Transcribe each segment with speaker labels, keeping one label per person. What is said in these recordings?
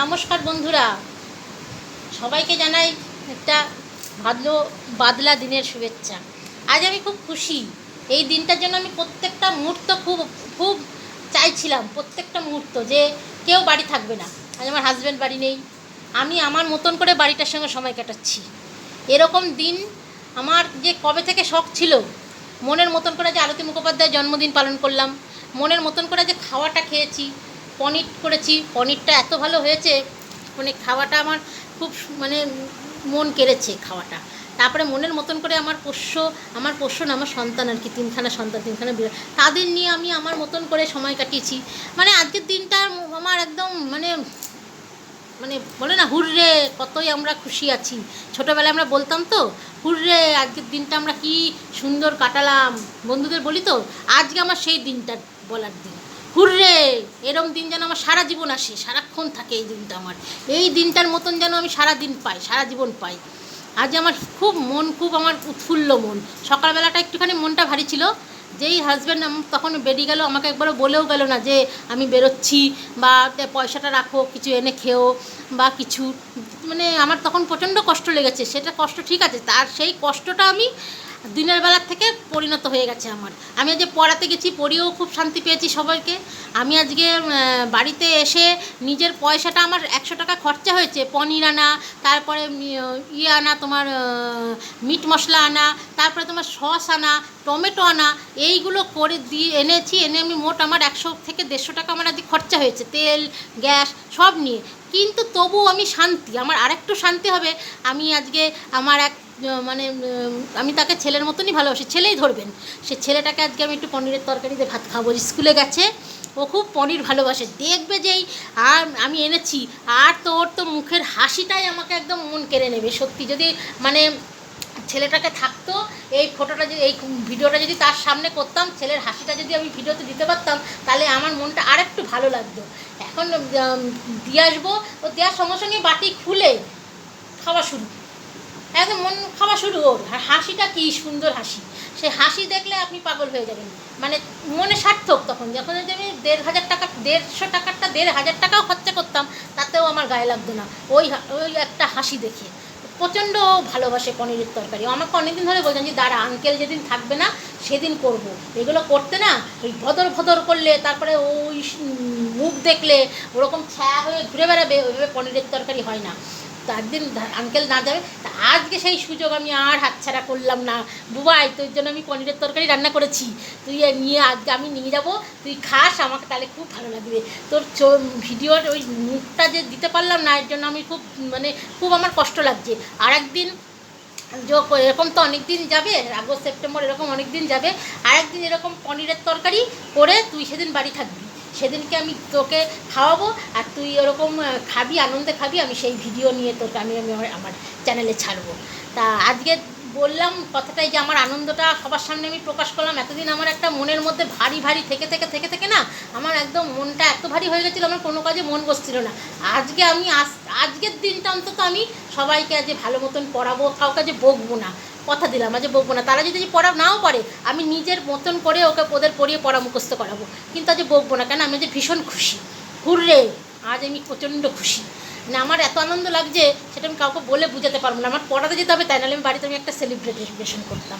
Speaker 1: নমস্কার বন্ধুরা। সবাইকে জানাই একটা ভালো বাদলা দিনের শুভেচ্ছা। আজ আমি খুব খুশি। এই দিনটার জন্য আমি প্রত্যেকটা মুহূর্ত খুব খুব চাইছিলাম, প্রত্যেকটা মুহূর্ত যে কেউ বাড়ি থাকবে না। আজ আমার হাজব্যান্ড বাড়ি নেই। আমি আমার মতন করে বাড়িটার সঙ্গে সময় কাটাচ্ছি। এরকম দিন আমার যে কবে থেকে শখ ছিল, মনের মতন করে যে আরতি মুখোপাধ্যায়ের জন্মদিন পালন করলাম, মনের মতন করে যে খাওয়াটা খেয়েছি পনির করেছি, পনিরটা এত ভালো হয়েছে মানে খাওয়াটা আমার খুব মানে মন কেড়েছে খাওয়াটা। তারপরে মনের মতন করে আমার পোষ্য আমার পোষ্য না, আমার সন্তান আর কি, তিনখানা সন্তান, তিনখানা বিড়াল, তাদের নিয়ে আমি আমার মতন করে সময় কাটিয়েছি। মানে আজকের দিনটা আমার একদম মানে মানে বলে না, হুররে, কতই আমরা খুশি আছি। ছোটোবেলায় আমরা বলতাম তো, হুররে, আজকের দিনটা আমরা কি সুন্দর কাটালাম। বন্ধুদের বলি তো, আজকে আমার সেই দিনটা বলার দিন। হুররে, এরম দিন যেন আমার সারা জীবন আসে, সারাক্ষণ থাকে এই দিনটা আমার। এই দিনটার মতন যেন আমি সারা দিন পাই, সারা জীবন পাই। আজ আমার খুব মন, খুব আমার উৎফুল্ল মন। সকালবেলাটা একটুখানি মনটা ভারী ছিল, যেই হাজব্যান্ড তখন বেরিয়ে গেল, আমাকে একবারও বলেও গেল না যে, আমি বেরোচ্ছি, বা পয়সাটা রাখো, কিছু এনে খেও, বা কিছু। মানে আমার তখন প্রচণ্ড কষ্ট লেগেছে, সেটা কষ্ট ঠিক আছে, তার সেই কষ্টটা আমি দিনের বেলার থেকে পরিণত হয়ে গেছে আমার। আমি আজ যে পড়াতে গেছি, পড়িয়েও খুব শান্তি পেয়েছি সবাইকে। আমি আজকে বাড়িতে এসে নিজের পয়সাটা আমার একশো টাকা খরচা হয়েছে। পনির আনা, তারপরে ইয়ে আনা, তোমার মিট মশলা আনা, তারপরে তোমার সস আনা, টমেটো আনা, এইগুলো করে দিয়ে এনেছি। এনে আমি মোট আমার একশো থেকে দেড়শো টাকা আমার আজকে খরচা হয়েছে। তেল, গ্যাস, সব নিয়ে। কিন্তু তবু আমি শান্তি। আমার আরেকটু শান্তি হবে। আমি আজকে আমার এক মানে আমি তাকে ছেলের মতনই ভালোবাসি, ছেলেই ধরবেন। সে ছেলেটাকে আজকে আমি একটু পনিরের তরকারি দিয়ে ভাত খাব। স্কুলে গেছে, ও খুব পনির ভালোবাসে। দেখবে যেই আর আমি এনেছি, আর তো ওর তো মুখের হাসিটাই আমাকে একদম মন কেড়ে নেবে, সত্যি। যদি মানে ছেলেটাকে থাকতো, এই ফটোটা যদি, এই ভিডিওটা যদি তার সামনে করতাম, ছেলের হাসিটা যদি আমি ভিডিওতে দিতে পারতাম, তাহলে আমার মনটা আরেকটু ভালো লাগতো। এখন দিয়ে আসব, ও দেওয়ার সঙ্গে সঙ্গে বাটি খুলে খাওয়া শুরু। একদম মন খাওয়া শুরু ওর আর হাসিটা কি সুন্দর হাসি। সেই হাসি দেখলে আপনি পাগল হয়ে যাবেন। মানে মনে সার্থক তখন। যখন যদি আমি দেড় হাজার টাকা, দেড়শো টাকারটা, দেড় হাজার টাকাও খরচা করতাম, তাতেও আমার গায়ে লাগতো না। ওই ওই একটা হাসি দেখে। প্রচণ্ড ভালোবাসে পনিরের তরকারি। আমাকে অনেকদিন ধরে বলছেন যে, দাঁড়া আঙ্কেল যেদিন থাকবে না, সেদিন করব। এগুলো করতে না, ওই ভদর ভদর করলে, তারপরে ওই মুখ দেখলে, ওরকম ছায়া হয়ে ঘুরে বেড়াবে, ওইভাবে পনিরের তরকারি হয় না। তার আঙ্কেল না যাবে আজকে সেই সুযোগ আমি আর হাতছাড়া করলাম না। বুবাই, তোর জন্য আমি পনিরের তরকারি রান্না করেছি। তুই নিয়ে আজকে আমি নিয়ে যাব, তুই খাস, আমাকে তাহলে খুব ভালো লাগবে। তোর ভিডিওর ওই মুখটা যে দিতে পারলাম না, এর জন্য আমি খুব মানে খুব আমার কষ্ট লাগছে। আর একদিন এরকম তো অনেক দিন যাবে, আগস্ট, সেপ্টেম্বর এরকম অনেক দিন যাবে আর একদিন এরকম পনিরের তরকারি করে তুই সেদিন বাড়ি থাকবি। সেদিনকে আমি তোকে খাওয়াবো আর তুই ওরকম খাবি, আনন্দে খাবি, আমি সেই ভিডিও নিয়ে তোকে, আমি আমি আমার- চ্যানেলে ছাড়বো। তা আজকে বললাম কথাটাই যে আমার আনন্দটা সবার সামনে আমি প্রকাশ করলাম। এতদিন আমার একটা মনের মধ্যে ভারী ভারী, থেকে থেকে থেকে থেকে না, আমার একদম মনটা এত ভারী হয়ে গেছিল, আমার কোনো কাজে মন বসছিল না। আজকে আমি আজ আজকের দিনটা অন্তত আমি সবাইকে আজ ভালো মতন পড়াবো, কাউকে যে বকবো না। কথা দিলাম আজ বকবো না। তারা যদি পড়া নাও পারে, আমি নিজের মতন করে ওকে ওদের পড়িয়ে পড়া মুখস্ত করাবো। কিন্তু আজ বকবো না কেন? আমি যে ভীষণ খুশি। ঘুরলে আজ আমি প্রচণ্ড খুশি। না, আমার এত আনন্দ লাগছে, সেটা আমি কাউকে বলে বুঝাতে পারব না। আমার পড়াতে যেতে হবে তাই, নাহলে আমি বাড়িতে আমি একটা সেলিব্রেশন করতাম।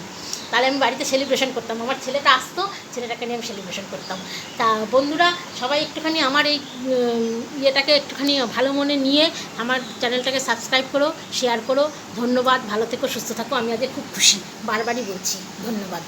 Speaker 1: তাহলে আমি বাড়িতে সেলিব্রেশন করতাম। আমার ছেলেটা আসতো, ছেলেটাকে নিয়ে আমি সেলিব্রেশন করতাম। তা বন্ধুরা, সবাই একটুখানি আমার এই ইয়েটাকে একটুখানি ভালো মনে নিয়ে আমার চ্যানেলটাকে সাবস্ক্রাইব করো শেয়ার করো। ধন্যবাদ, ভালো থেকো, সুস্থ থাকো। আমি আজকে খুব খুশি। বারবারই বলছি, ধন্যবাদ।